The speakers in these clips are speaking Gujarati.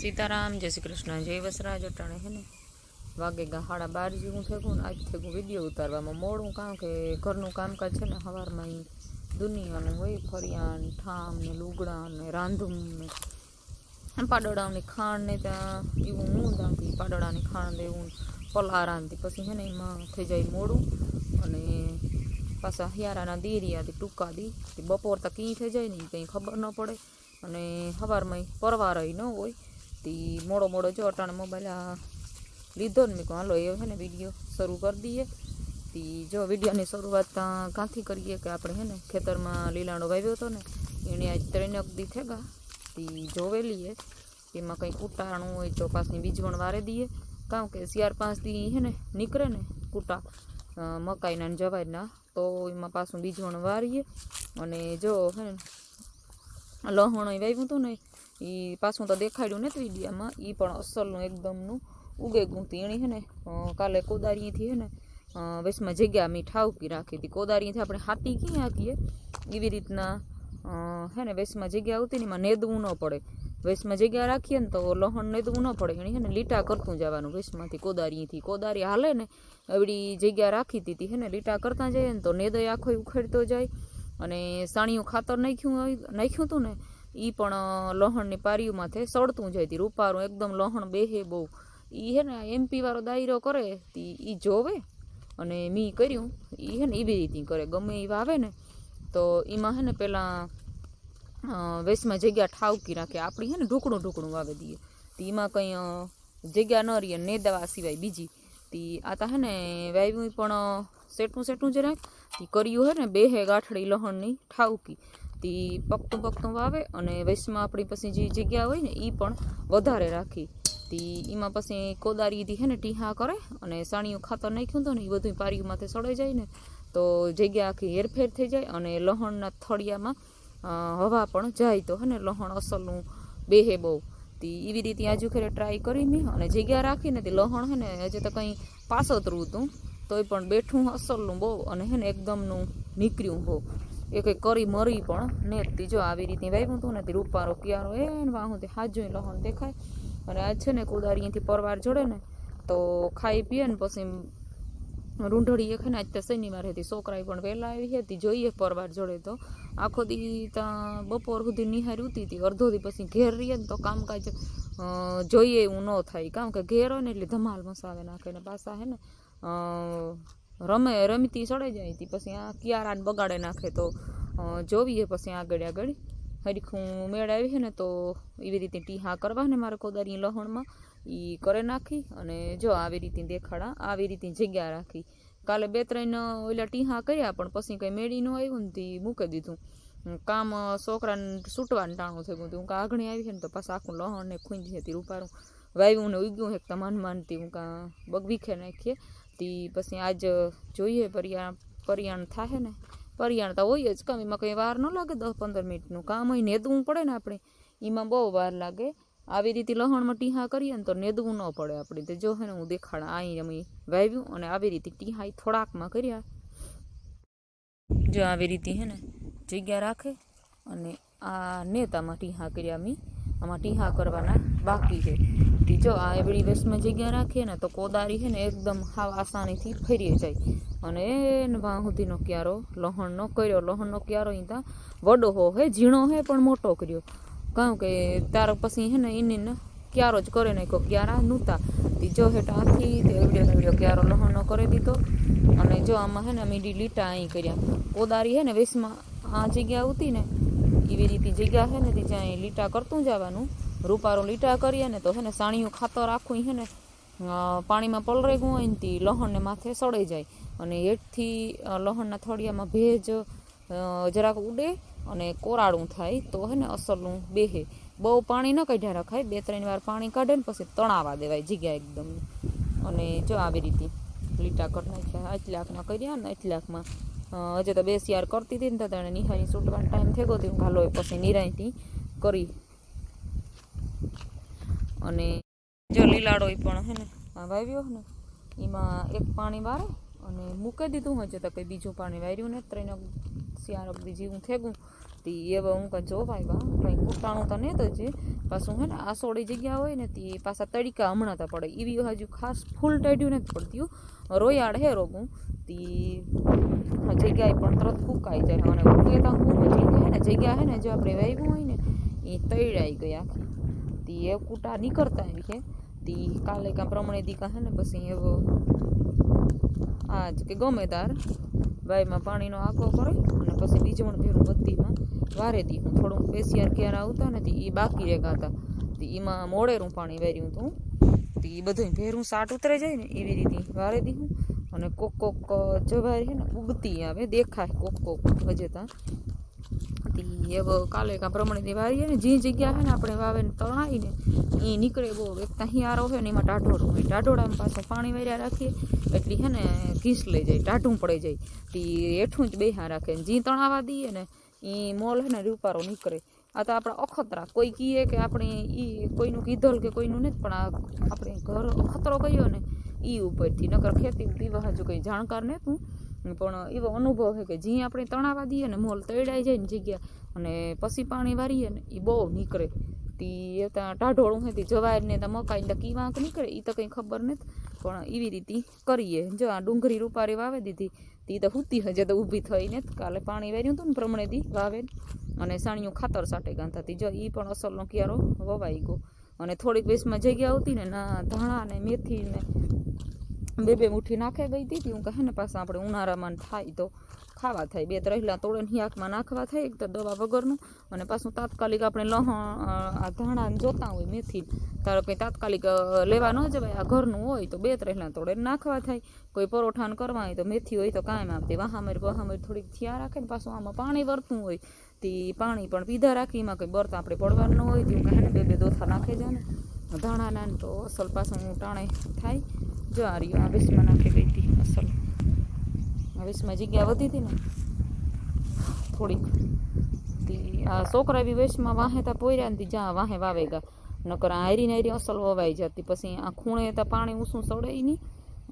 સીતારામ જય શ્રી કૃષ્ણ જય વસરાજ અટાણે હે ને વાગે ગા સાડા બાર જેવું થયું ને આજ થયું વીડિયો ઉતારવામાં મોડું કામ કે ઘરનું કામકાજ છે ને સવારમાં અહીં દુનિયાનું હોય, ફરિયાણ, ઠામ ને લુગડા ને રાંધું ને પાડોળાની ખાંડ ને ત્યાં એવું હું દાંતી પાડોળાની ખાંડ એવું પલા રાંધતી પછી હે ને એમાં થઈ જાય મોડું અને પાછા હિયારાના દેરિયાથી ટૂંકા દી તે બપોર તક કી થઈ જાય ને ઈ કંઈ ખબર ન પડે. અને સવારમાં પરવારય ન હોય તે મોડો મોડો જો અટાણે મોબાઈલ લીધો ને મેં કહું હાલો, એ છે ને વીડિયો શરૂ કરી દઈએ. તી જો વિડીયોની શરૂઆત ક્યાંથી કરીએ કે આપણે હે ને ખેતરમાં લીલાણો વાવ્યો હતો ને એણે આજ ત્રણેક દી થેગા. તી જોવેલીએ એમાં કંઈ કૂટાણું હોય તો પાછની બીજવણ વારે દઈએ. કારણ કે ચાર પાંચ દી ને નીકળે ને કૂટા મકાઈના ને જવાઈના તો એમાં પાછું બીજવણ વારીએ. અને જો હે ને લહણ વાવ્યું હતું ને એ પાછું તો દેખાડ્યું નથી વિડીયામાં એ પણ અસલનું એકદમનું ઉગે ગુંતી એણી હે ને અ, કાલે કોદારીથી હે ને અ, વચમાં જગ્યા મેં ઠાવકી રાખી હતી. કોદારીથી આપણે હાથી ક્યાં હાકીએ? એવી રીતના અ, હે ને વેસમાં જગ્યા આવતી ને એમાં નેદવું ન પડે. વેસમાં જગ્યા રાખીએ ને તો લહણ નેદવું ન પડે. એની હે ને લીટા કરતું જવાનું વેસમાંથી કોદારીથી કોદારી હાલે ને એવડી જગ્યા રાખી દીધી હે ને લીટા કરતા જઈએ ને તો નેદય આખો ઉખેડતો જાય. અને સાણિયું ખાતર નાખ્યું નાખ્યું હતું ને એ પણ લહણની પારીઓ માથે સડતું જાય તી. રૂપારું એકદમ લહણ બેહે બહુ. એ હે ને એમપી વાળો દાયરો કરે એ જોવે અને મી કર્યું. એ હે ને એ બી રીતે કરે. ગમે એ વાવે ને, તો એમાં હે ને પહેલાં વેસમાં જગ્યા ઠાવકી રાખે. આપણી હે ને ઢૂકણું ઢૂકણું વાવી દઈએ તો એમાં કંઈ જગ્યા ન રહીએ ને દવા સિવાય બીજી. તી આ તા હે ને, વાવ્યું પણ સેટું સેટું જ રાખ. તી કર્યું હે ને, બે હે ગાંઠડી લહણની ઠાવકી તી પકતું પકતું વાવે અને વૈશમાં આપણી પછી જે જગ્યા હોય ને એ પણ વધારે રાખી. તી એમાં પછી કોદારીથી હે ને, ટીહા કરે અને સાણિયું ખાતર નાખ્યું હતું ને એ બધું માથે સડાઈ જાય ને. તો જગ્યા આખી હેરફેર થઈ જાય અને લહણના થળિયામાં હવા પણ જાય તો હે ને, લહણ અસલનું બેહે બહુ. તી એવી રીતે આજુ ખેરે ટ્રાય કરીને અને જગ્યા રાખીને તે લહણ હે ને, હજી તો કંઈ પાસતરું હતું. તોય પણ બેઠું અસલનું બહુ અને હે ને એકદમનું નીકળ્યું બહુ. એ કંઈ કરી મરી પણ ને તી જો આવી રીતે વાવ્યું હતું ને તે રૂપારો કિયારો એ વાહું તે હાજુ લહણ દેખાય. અને આજ છે ને કુદારીથી પરવાર જોડે ને તો ખાઈ પીએ ને પછી રૂંઢળી એક ને આજ તો શનિવાર હતી, છોકરાએ પણ વહેલા આવી હતી, જોઈએ પરવાર જોડે તો. આખો દી ત્યાં બપોર સુધી નિહારી ઉતી હતી, અડધો દી પછી ઘેર રહીએ ને તો કામકાજ જોઈએ એવું ન થાય. કારણ કે ઘેર હોય ને એટલે ધમાલ મસાવે નાખે ને પાછા હે ને રમે, રમતી ચડે જાય હતી પછી આ કિયારાને બગાડે નાખે તો જોવીએ પછી આગળ આગળ. હરીખું મેળ આવી છે ને તો એવી રીતે ટીહા કરવા ને મારે કોદારી લહણમાં. એ કરે નાખી અને જો આવી રીતે દેખાડા, આવી રીતે જગ્યા રાખી. કાલે બે ત્રણ ઓલા ટીહા કર્યા પણ પછી કંઈ મેળી ન આવ્યું ને તે મૂકી દીધું. કામ છોકરાને છૂટવાનું ટાણું થઈ ગયું હું કાં આગળ આવી છે ને તો પાછું આખું લહણ ને ખૂંજી હતી રૂપારું. વાવ્યું ને ઉગ્યું હેક માન માનતી. હું કાં બગવીખે નાખીએ. તી પછી આજ જોઈએ પરિયાણ પરિયાણ થાય ને. પરિયાણ તો હોય જ, કામ એમાં કંઈ વાર ન લાગે દસ પંદર મિનિટનું. કામ હોય નેદવું પડે ને આપણે. એમાં બહુ વાર લાગે. આવી રીતે લહણમાં ટીહા કરીએ ને તો નેદવું ન પડે આપણે. તો જો હે ને હું દેખાડ અહીં અમે વાવ્યું અને આવી રીતે ટીહા થોડાકમાં કર્યા. જો આવી રીતે હે ને જગ્યા રાખે અને આ નેતામાં ટીહા કર્યા મી. આમાં ટીહા કરવાના બાકી છે. તી જો આ એવડી વેસ્ટમાં જગ્યા રાખીએ ને તો કોદારી છે ને એકદમ હાવ આસાનીથી ફરી જાય. અને એને વાં સુધીનો ક્યારો લહણનો કર્યો. લહણનો ક્યારો અહીં ત્યાં વડો હો હે, ઝીણો હે, પણ મોટો કર્યો. કારણ કે તાર પછી હે ને એને ક્યારો જ કરે નાખ્યો ક્યારા નહોતા. ત્રીજો હેઠ આથી તે એવડ્યો ને ક્યારો લહણનો કરી દીધો. અને જો આમાં હે ને મીડી લીટા અહીં કર્યા. કોદારી હે ને વેસમાં આ જગ્યા આવતી ને એવી રીતે જગ્યા છે ને તે જ્યાં લીટા કરતું જવાનું. રૂપારું લીટા કરીએ ને તો છે ને સાણીયું ખાતર આખું છે ને પાણીમાં પલરેગું હોય ને તે લહણને માથે સડાઈ જાય. અને હેઠથી લહણના થળિયામાં ભેજ જરાક ઉડે અને કોરાળું થાય તો હે ને અસલનું બેહે. બહુ પાણી ન કાઢ્યા રખાય, બે ત્રણ વાર પાણી કાઢે ને પછી તણાવા દેવાય જગ્યા એકદમ. અને જો આવી રીતે લીટા કરી નાખ્યા એટલાકમાં કર્યા ને એટલાકમાં હજે તો બે શિયાર કરતી હતી ને તો તેણે નિહાની છૂટવાનો ટાઈમ થઈ ગયો હતો ઘાલો પછી નિરાયથી કરી. અને જો લીલાડો પણ હે ને. વાવ્યો ને. એમાં એક પાણી વારે અને મૂકી દીધું હજે તો કંઈ બીજું પાણી વાર્યું ને ત્રણ શિયાળ અગદી જેવું થેગું. તે એવા હું કાંઈ જોવાય બા. કંઈ કૂટાણું તો નહીં તો જે પાછું હે ને આસોડી જગ્યા હોય ને તે પાછા તડીકા હમણાં તો પડે. એવી હજુ ખાસ ફૂલ ટાઢ્યું નથી પડતું રોયાળ હે રોગું. તી જગ્યાએ પણ તરત ફૂંકાઈ જાય. અને ફૂંકે તો જગ્યા હે ને? જગ્યા, હે ને, જો આપણે વાવ્યું હોય ને એ તૈડાઈ ગઈ આખી. તી એ કૂટા નીકળતા એવી છે તી કાલે કાં પ્રમાણે દીકા હે ને, પછી એવો જ કે ગમે તાર વાયમાં પાણીનો આકો કરે અને પછી બીજવણ ભેરું બધીમાં વારે દી. હું થોડુંક બેસિયાર ક્યારે આવતા ને એ બાકી રેગા હતા. તી એમાં મોડેરું પાણી વાર્યું હતું તી એ બધું ભેરું સાટ ઉતરે જાય ને એવી રીતે વારે દી અને કોક કોક જવાય છે ને ઉગતી આવે, દેખાય કોક કોક હજેતા તી. એવો કાલે કાં પ્રમાણે વારીએ ને જે જગ્યા છે ને આપણે વાવે ને તણાઈ ને એ નીકળે બહુ એક આરો હોય ને એમાં ટાઢોળું હોય. ટાઢોળામાં પાછું પાણી વેર્યા રાખીએ, એટલી છે ને ઘીસ લઈ જાય, ટાઢું પડી જાય. તે હેઠું જ બેહા રાખે ને જી તણાવા દઈએ ને એ મોલ છે ને રૂપારો નીકળે. આ તો આપણા અખતરા. કોઈ કહીએ કે આપણે એ કોઈનું કીધલ કે કોઈનું નથી, પણ આ આપણે ઘર અખતરો કહીએ ને એ ઉપરથી. નકર ખેતી પીવા હજુ કંઈ જાણકાર નહોતું. પણ એવો અનુભવ છે કે જ્યાં આપણે તણાવા દઈએ ને મોલ તળાઈ જાય ને જગ્યા અને પછી પાણી વારીએ ને એ બહુ નીકળે. તી એ ત્યાં ટાઢોળું હતી જવાય ને ત્યાં મકાઈ ને કી વાંક નીકળે એ તો કંઈ ખબર નથી. પણ એવી રીતે કરીએ. જો આ ડુંગળી રૂપારી વાવે દીધી, તી તો હુતી હજે તો ઊભી થઈ ને કાલે પાણી વાર્યું હતું ને પ્રમાણે દી વાવે અને સાણિયું ખાતર સાટે ગાંધા જો એ પણ અસલનો ક્યારો વવાઈ ગયો. અને થોડીક વેસમાં જગ્યા આવતી ને ના ધાણા ને મેથી ને બે બે મુઠ્ઠી નાખે ગઈ હતી હું કહે ને, પાછા આપણે ઉનાળામાં થાય તો ખાવા થાય. બે ત્રહેલા તોડે હિયાકમાં નાખવા થાય, એક તો દવા વગરનું અને પાછું તાત્કાલિક આપણે લહણ આ ધાણા જોતા હોય મેથી તારો કંઈ તાત્કાલિક લેવા ન જવાય, આ ઘરનું હોય તો બે ત્રહેલા તોડે નાખવા થાય. કોઈ પરોઠાન કરવા હોય તો મેથી હોય તો કાંઈ આપતી વહામર વહામર થોડીક થયા રાખે ને પાછું આમાં પાણી વરતું હોય. તે પાણી પણ પીધા રાખી, એમાં કંઈ બરત આપણે પડવાનું ન હોય. તો કહે ને, બે બે દોથા નાખે જાય ને. ધાણાના તો અસલ પાછું ટાણે થાય. જો આ રહ્યું, આ વેસમાં નાખી ગઈ હતી અસલ. વેસમાં જગ્યા વધી હતી ને, થોડીક. આ છોકરા બી વેશમાં વાહે તા પોર્યા ને જ્યાં વાહે વાવેગા. નકર આ હારી હારી અસલ વવાઈ જતી. પછી આ ખૂણે તા પાણી ઊંસું સડે નહીં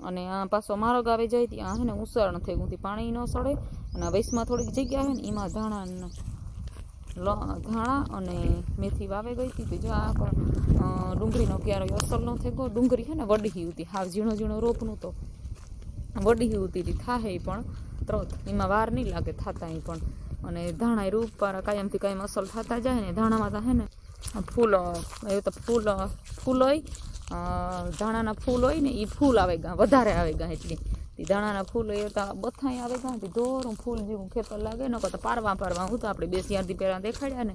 અને આ પાછો મારો ગાવે જાય તી આ હે ને ઉસરણ થઈ ગયું પાણી ન સડે અને આ વેસમાં થોડીક જગ્યા હોય ને, એમાં ધાણા ને ધાણા અને મેથી વાવે ગઈ હતી તો જો આ ડુંગળીનો ક્યારો અસલનો થઈ ગયો. ડુંગળી છે ને વડી હતી હાવ ઝીણો ઝીણો રોપનું તો. વડી હતી, થાહે પણ ત્રત. એમાં વાર નહીં લાગે થાતા પણ. અને ધાણા રૂપવાળા કાયમથી કાયમ અસલ થતા જાય ને, ધાણામાં તો હે ને, ફૂલ એવું તો ફૂલ ફૂલ હોય ધાણાના ફૂલ હોય ને એ ફૂલ આવે ગા વધારે આવે ગા એટલી ધાણાના ફૂલ એ તો બથાઈ આવે ગા ધોરું ફૂલ જેવું ખેતર લાગે ને તો પારવા પારવા હું તો આપણે બે શિયાળથી પહેલાં દેખાડ્યા ને,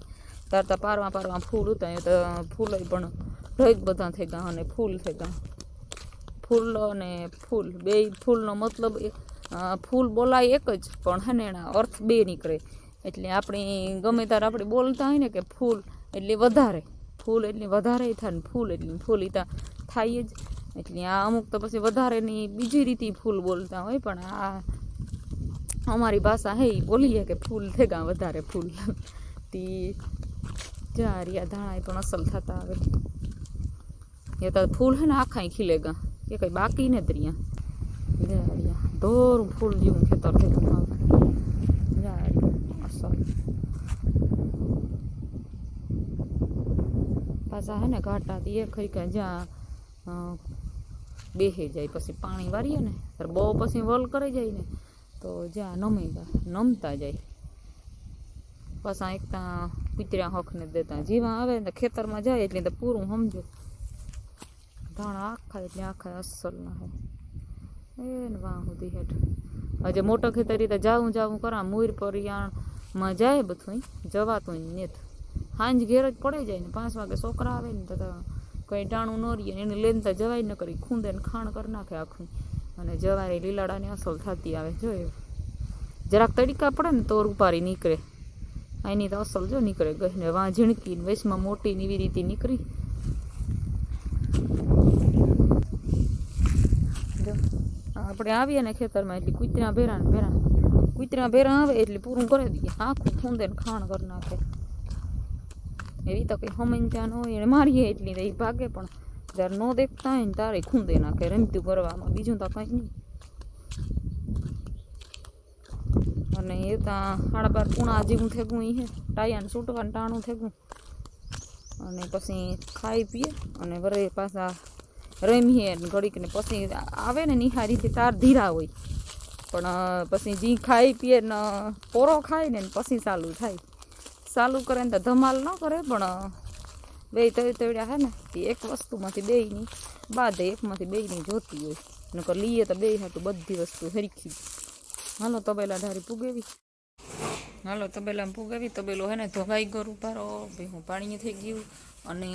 તાર તો પારવા પારવા ફૂલ હતા, એ તો ફૂલ પણ ઢગ બધા થઈ ગયા, અને ફૂલ થઈ ગયા. ફૂલ અને ફૂલ, બે ફૂલનો મતલબ ફૂલ બોલાય એક જ, પણ હે ને એના અર્થ બે નીકળે. એટલે આપણે, ગમે ત્યારે આપણે બોલતા હોય ને કે ફૂલ એટલે વધારે, ફૂલ એટલે વધારે થાય ને ફૂલ એટલે ફૂલ એ થાય જ. એટલે આ અમુક તો પછી વધારેની બીજી રીતે ફૂલ બોલતા હોય, પણ આ અમારી ભાષા હે ઈ બોલીએ કે ફૂલ થઈ ગયા વધારે ફૂલ. તી જા રહ્યા ધાણા ય પણ અસલ થતા આવે. એ તો ફૂલ હે ને આખા ખીલેગા એ કઈ બાકી ને ત્રિયા જાડિયા ધોરું ફૂલ જેવું ખેતર થઈ ગયું હવે જાડિયા અસલ. પાછા હે ને ઘાટાથી એ ખઈ કે જ્યાં અ, બેહે જાય પછી પાણી વારીએ ને ત્યારે બહુ પછી વલ કરી જાય ને તો જ્યાં નમે ગયા નમતા જાય. પાછા એક ત્યાં કૂતરા હકને દેતા. જેવા આવે ને ખેતરમાં જાય એટલે તો પૂરું સમજો. ધાણા આખા એટલે આખા અસલ ના હે એ ને વાહ સુધી હેઠ હજે મોટો ખેતર રીતે જાવું જાવું કરા મુર પરિયાણમાં જાય બધું જવાતું નેત. હાંજ ઘેર જ પડે જાય ને પાંચ વાગે છોકરા આવે ને તો તો કંઈ ટાણું ન રહીએ ને એને લઈને તો જવાય ન કરી. ખૂંદે ને ખાણ કરી નાખે આખું. અને જવારી લીલાડાની અસલ થતી આવે જોયો જરાક તડીકા પડે ને તો રૂપારી નીકળે. એની તો અસલ જો નીકળે. ગઈ ને વાં ઝીણકી ને વેસમાં મોટી ને એવી રીતે નીકળી. જો, આપણે આવીએ ને ખેતરમાં એટલે કૂતરા ભેરા ભેરા કૂતરા ભેરા આવે એટલે પૂરું કરી દઈએ. આખું ખૂંદે ને ખાણ કરી નાખે. એવી તો કંઈ સમજ ન હોય, એને મારીએ એટલી તો ભાગે, પણ જ્યારે ન દેખતા હોય ને તારે ખૂંદે નાખે, રમતું કરવામાં બીજું તો કંઈ નહીં. અને એ ત્યાં સાડા બાર પૂણા જેવું થેગું એ હે, ટાયાને છૂટવાનું ટાણું થેગું. અને પછી ખાઈ પીએ અને વરે પાછા રમીએ ઘડીક ને પછી આવે ને નિહારીથી તાર ધીરા હોય. પણ પછી જી ખાઈ પીએ ને પોરો ખાય ને પછી ચાલુ થાય. ચાલુ કરે ને તો ધમાલ ન કરે, પણ, બે તળી તળ્યા હે ને, એ એક વસ્તુમાંથી બેયની બાદ એકમાંથી બેયની જોતી હોય. નકર લઈએ તો બે હાટું બધી વસ્તુ હરખી. હાલો, તબેલા ધારી પુગેવી. હાલો, તબેલામાં પૂગાવી. તબેલો હે ને ધોગાઈ ગયો ઉભારો ભાઈ હું પાણી થઈ ગયું અને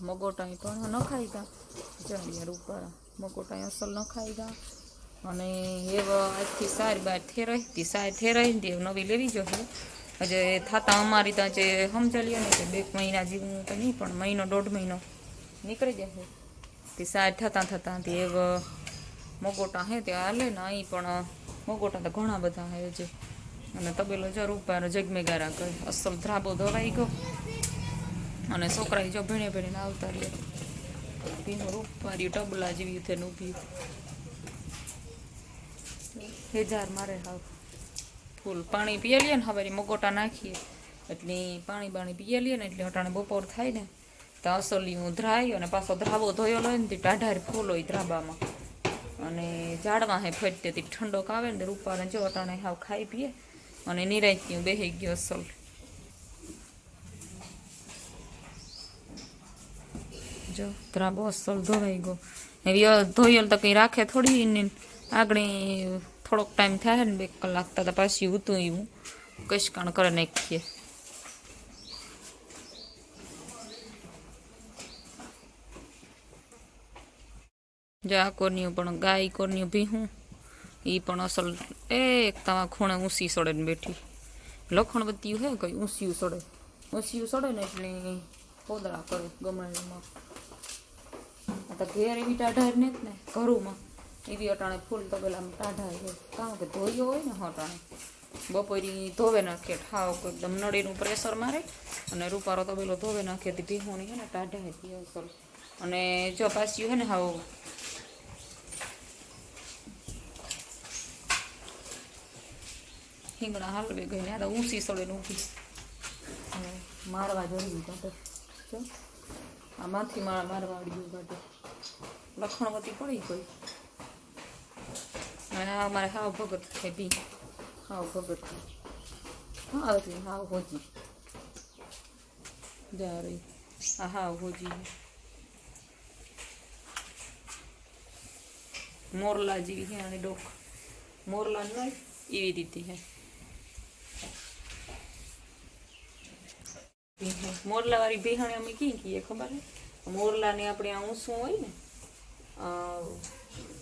મગોટાઈ પણ ન ખાઈ ગયા. જાડિયા રૂપારા મગોટાઈ અસલ ન ખાઈ ગયા. અને એવ આજથી સારી બાર થેરાઈ તી સારી થેરાઈ ને તે નવી લેવી જોઈએ. હજે થતા અમારી ત્યાં જે સમજાલીએ ને કે બે મહિના જેવું તો નહીં, પણ મહિનો, દોઢ મહિનો નીકળી જશે તે સાર થતાં થતાં તે એવ મગોટા હે તે હાલે ને અહીં પણ મગોટા તો ઘણા બધા હે જે. અને તબેલો જો રૂપાર જગમેગારા કરે. અસલ ધ્રાબો ધોવાઈ ગયો. અને છોકરાએ જો ભીણે ભેણીને આવતા રહ્યા. ભીનું રૂપાર્યું ટબલા જેવી થઈને ઊભી. હેજાર મારે હાવ. ફૂલ પાણી પીએ લઈએ ને હવે મગોટા નાખીએ. એટલે પાણી બાણી પીએ લઈએ ને એટલે અટાણે બપોર થાય ને તો અસલિયું ધ્રાય અને પાછો ધ્રાવો ધોયો હોય ને તે ટાઢાર ફૂલ હોય ધ્રાબામાં. અને ઝાડમાં હે ફટતે તે ઠંડોક આવે ને રૂપાને જો અટાણે હાવ ખાઈ પીએ અને નિરાયતી બેહી ગયો અસલ. જો ધ્રાબો અસલ ધોવાઈ ગયો. એવી ધોયેલ તો કંઈ રાખે થોડી આગળ થોડોક ટાઈમ થાય ને બે કલાક તો પાછી ઉતું એવું કશકાણ કરે નાખીએ. જો આ કોરનીયું પણ ગાય કોરનીયું ભીહું. એ પણ અસલ એક તમારા ખૂણે ઊંસી સડે ને બેઠી. લખણ બત્યું હે કઈ ઊંસિયું સડે. ઊંસિયું સડે ને એટલે પોદળા કરે ગમે તો ઘેર એવી ટાઢાર ને ઘરોમાં. એવી અટાણે ફૂલ તો પેલા ટાઢા છે. કારણ કે ધોયો હોય ને અટાણે. બપોરી ધોવે નાખે ઠાવ એકદમ નળીનું પ્રેશર મારે. અને રૂપારો તો પેલો ધોવે નાખે, તે ભીહોણી ને ટાઢા હતી અને જો પાછું હે ને હાવ. હિંગણા હાલવે ગઈ ને, આ ઊંચી સડે ને ઊભી મારવા જરૂરી કાંટે જો. આમાંથી મારા મારવા આવડી ગયું કાંટે લખણવતી પડી ગઈ. અને આ મારે હાવ ભગત છે, બી. હાવ ભગત. હા હતી હાવ હોજી. રહી આ હાવ હોજી મોરલા જેવી છે અને ડોક. મોરલા હોય એવી રીતે છે. મોરલા વાળી બિહાણી અમે કી કહીએ, ખબર હે મોરલાને આપણે આ ઊંસું હોય ને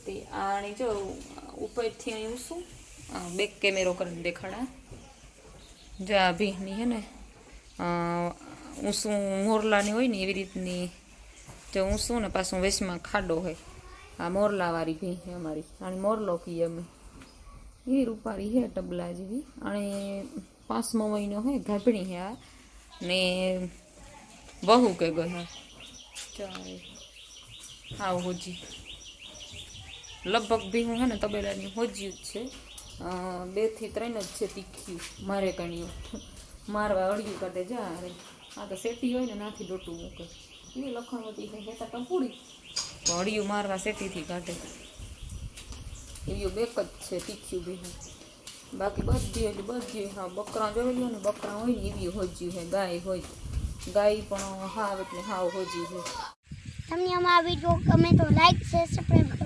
તે આણી જો ઉપરથી અહીં આ બેક કેમેરો કરીને દેખાડા જો આ ભીહની હે ને ઊંસું મોરલાની હોય ને એવી રીતની, જો ઊંસું ને પાછું વેસમાં ખાડો હોય આ મોરલાવાળી ભીહ છે અમારી. અને મોરલો કહીએ અમે. એ રૂપાળી છે ટબલા જેવી. અને પાંચમો મહિનો હે, ગાભણી હે આ. ને બહુ કે ગયો હા હોજી. લગભગ બી હું ને તબેલાની હોજ્યું જ છે. બેથી ત્રણ જ છે તીખ્યું મારે કણ્યું મારવા અળિયું કાઢે જા અરે આ તો શેટી હોય ને નાથી ડોટું મૂકે. એ લખણવતી છે હેતા ટંપુડી અળિયું મારવા શેટીથી કાઢે. એવું બેક જ છે તીખ્યું બી બાકી બધી એટલે બધી હા. બકરા જોઈ લો ને બકરા હોય ને એવી હોજી છે ગાય હોય. ગાય પણ હાવ એટલે હાવ હોજી છે તમને અમારા વીડિયો ગમે તો લાઈક શેર સબસ્ક્રાઈબ કરવાનું